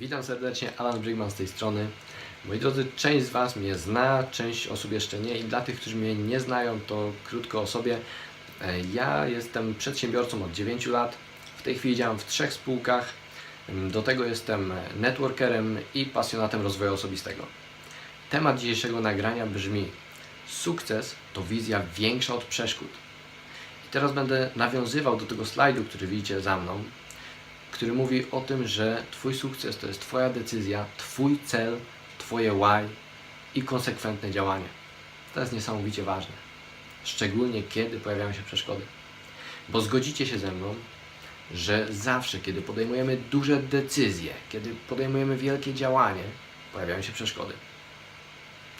Witam serdecznie, Alan Brigman z tej strony. Moi drodzy, część z Was mnie zna, część osób jeszcze nie i dla tych, którzy mnie nie znają, to krótko o sobie. E, Ja jestem przedsiębiorcą od 9 lat. W tej chwili działam w trzech spółkach. Mm, Do tego jestem networkerem i pasjonatem rozwoju osobistego. Temat dzisiejszego nagrania brzmi Sukces to wizja większa od przeszkód. I teraz będę nawiązywał do tego slajdu, który widzicie za mną, który mówi o tym, że Twój sukces to jest Twoja decyzja, Twój cel, Twoje why i konsekwentne działanie. To jest niesamowicie ważne. Szczególnie kiedy pojawiają się przeszkody. Bo zgodzicie się ze mną, że zawsze, kiedy podejmujemy duże decyzje, kiedy podejmujemy wielkie działanie, pojawiają się przeszkody.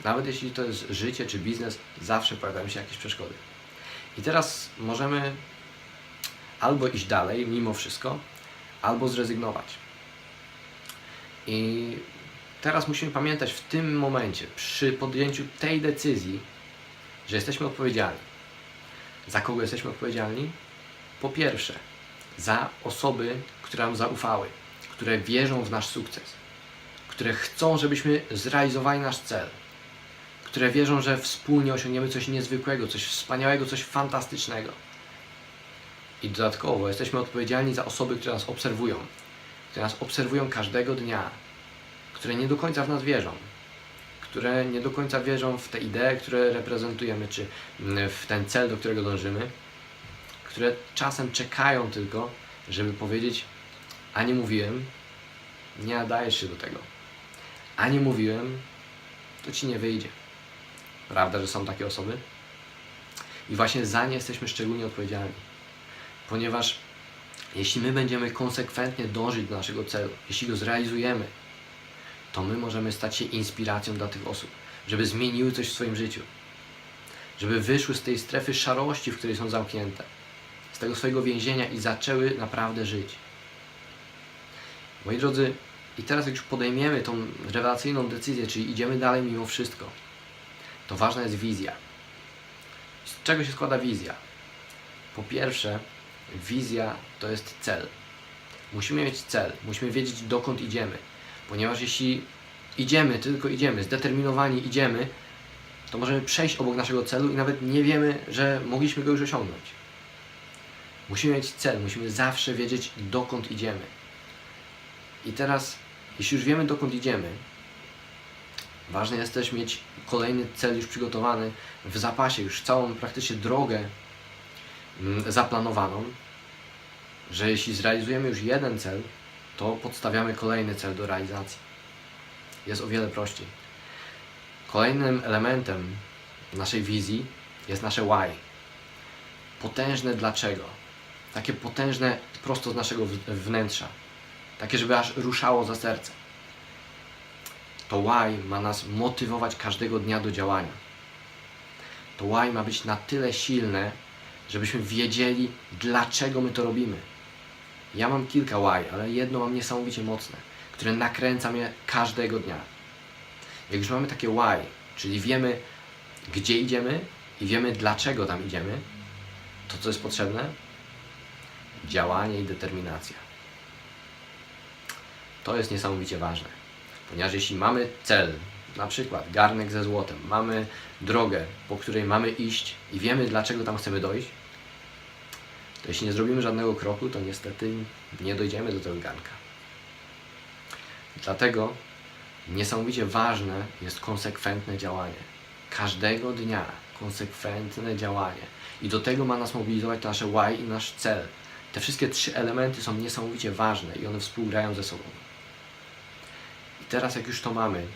Nawet jeśli to jest życie czy biznes, zawsze pojawiają się jakieś przeszkody. I teraz możemy albo iść dalej, mimo wszystko, albo zrezygnować. I teraz musimy pamiętać w tym momencie, przy podjęciu tej decyzji, że jesteśmy odpowiedzialni. Za kogo jesteśmy odpowiedzialni? Po pierwsze, za osoby, które nam zaufały, które wierzą w nasz sukces, które chcą, żebyśmy zrealizowali nasz cel, które wierzą, że wspólnie osiągniemy coś niezwykłego, coś wspaniałego, coś fantastycznego. I dodatkowo jesteśmy odpowiedzialni za osoby, które nas obserwują, które nas obserwują każdego dnia, które nie do końca w nas wierzą, które nie do końca wierzą w te idee, które reprezentujemy, czy mm, w ten cel, do którego dążymy, które czasem czekają tylko, żeby powiedzieć: A nie mówiłem, nie nadajesz się do tego. A nie mówiłem, to ci nie wyjdzie. Prawda, że są takie osoby? I właśnie za nie jesteśmy szczególnie odpowiedzialni ponieważ jeśli my będziemy konsekwentnie dążyć do naszego celu, jeśli go zrealizujemy, to my możemy stać się inspiracją dla tych osób, żeby zmieniły coś w swoim życiu, żeby wyszły z tej strefy szarości, w której są zamknięte, z tego swojego więzienia i zaczęły naprawdę żyć. Moi drodzy, i teraz jak już podejmiemy tą rewelacyjną decyzję, czyli idziemy dalej mimo wszystko, to ważna jest wizja. Z czego się składa wizja? Po pierwsze, wizja to jest cel. Musimy mieć cel, musimy wiedzieć dokąd idziemy, ponieważ jeśli idziemy, tylko idziemy, zdeterminowani idziemy, to możemy przejść obok naszego celu i nawet nie wiemy, że mogliśmy go już osiągnąć. Musimy mieć cel, musimy zawsze wiedzieć dokąd idziemy. I teraz, jeśli już wiemy dokąd idziemy, ważne jest też mieć kolejny cel już przygotowany w zapasie, już całą praktycznie drogę zaplanowaną, że jeśli zrealizujemy już jeden cel, to podstawiamy kolejny cel do realizacji. Jest o wiele prościej. Kolejnym elementem naszej wizji jest nasze why. Potężne dlaczego. Takie potężne prosto z naszego wnętrza. Takie, żeby aż ruszało za serce. To why ma nas motywować każdego dnia do działania. To why ma być na tyle silne, żebyśmy wiedzieli, dlaczego my to robimy. Ja mam kilka why, ale jedno mam niesamowicie mocne, które nakręca mnie każdego dnia. Jak już mamy takie why, czyli wiemy, gdzie idziemy i wiemy, dlaczego tam idziemy, to co jest potrzebne? Działanie i determinacja. To jest niesamowicie ważne, ponieważ jeśli mamy cel, na przykład garnek ze złotem, mamy drogę, po której mamy iść i wiemy, dlaczego tam chcemy dojść, jeśli nie zrobimy żadnego kroku, to niestety nie dojdziemy do tego garnka. Dlatego niesamowicie ważne jest konsekwentne działanie. Każdego dnia konsekwentne działanie. I do tego ma nas mobilizować nasze why i nasz cel. Te wszystkie trzy elementy są niesamowicie ważne i one współgrają ze sobą. I teraz jak już to mamy,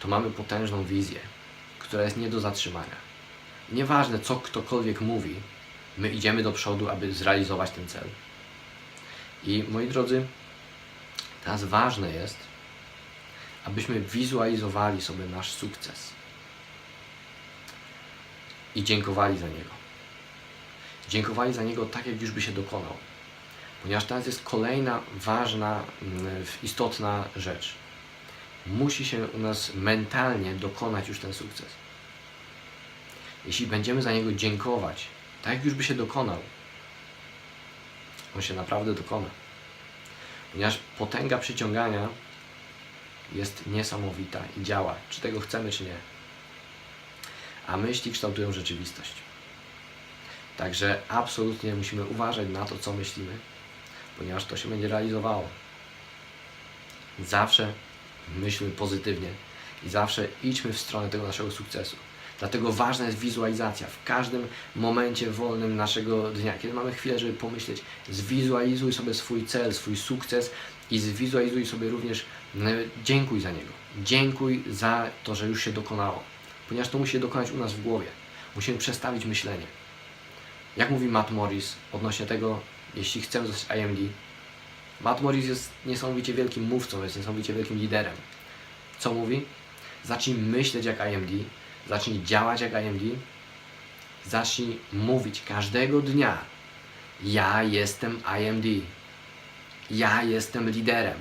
to mamy potężną wizję, która jest nie do zatrzymania. Nieważne co ktokolwiek mówi, my idziemy do przodu, aby zrealizować ten cel. I moi drodzy, teraz ważne jest, abyśmy wizualizowali sobie nasz sukces i dziękowali za niego. Dziękowali za niego tak, jak już by się dokonał. Ponieważ teraz jest kolejna ważna, mm, istotna rzecz. Musi się u nas mentalnie dokonać już ten sukces. Jeśli będziemy za niego dziękować, tak już by się dokonał, on się naprawdę dokona. Ponieważ potęga przyciągania jest niesamowita i działa, czy tego chcemy, czy nie. A myśli kształtują rzeczywistość. Także absolutnie musimy uważać na to, co myślimy, ponieważ to się będzie realizowało. Zawsze myślmy pozytywnie i zawsze idźmy w stronę tego naszego sukcesu. Dlatego ważna jest wizualizacja. W każdym momencie wolnym naszego dnia, kiedy mamy chwilę, żeby pomyśleć, zwizualizuj sobie swój cel, swój sukces i zwizualizuj sobie również, e, dziękuj za niego. Dziękuj za to, że już się dokonało. Ponieważ to musi się dokonać u nas w głowie. Musimy przestawić myślenie. Jak mówi Matt Morris odnośnie tego, jeśli chcemy zostać IMD, Matt Morris jest niesamowicie wielkim mówcą, jest niesamowicie wielkim liderem. Co mówi? Zacznij myśleć jak IMD, zacznij działać jak IMD, zacznij mówić każdego dnia: Ja jestem IMD, ja jestem liderem.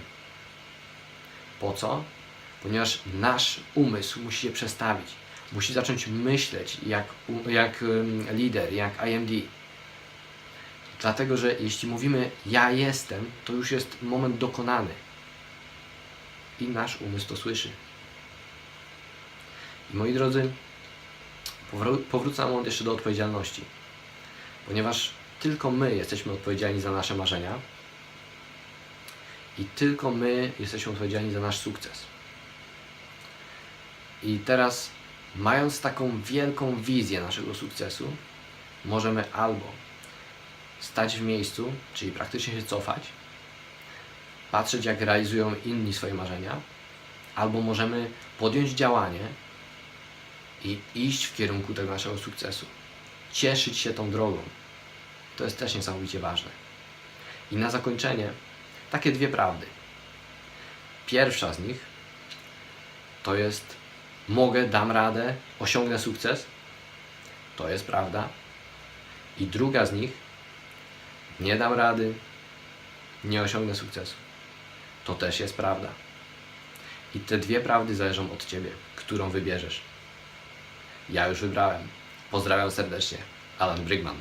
Po co? Ponieważ nasz umysł musi się przestawić, musi zacząć myśleć jak, jak lider, jak IMD. Dlatego, że jeśli mówimy ja jestem, to już jest moment dokonany. I nasz umysł to słyszy. Moi drodzy, powró- powrócę jeszcze do odpowiedzialności. Ponieważ tylko my jesteśmy odpowiedzialni za nasze marzenia i tylko my jesteśmy odpowiedzialni za nasz sukces. I teraz, mając taką wielką wizję naszego sukcesu, możemy albo stać w miejscu, czyli praktycznie się cofać, patrzeć jak realizują inni swoje marzenia, albo możemy podjąć działanie i iść w kierunku tego naszego sukcesu. Cieszyć się tą drogą. To jest też niesamowicie ważne. I na zakończenie takie dwie prawdy. Pierwsza z nich to jest mogę, dam radę, osiągnę sukces. To jest prawda. I druga z nich nie dam rady, nie osiągnę sukcesu. To też jest prawda. I te dwie prawdy zależą od Ciebie, którą wybierzesz. Ja już wybrałem. Pozdrawiam serdecznie. Alan Brygman.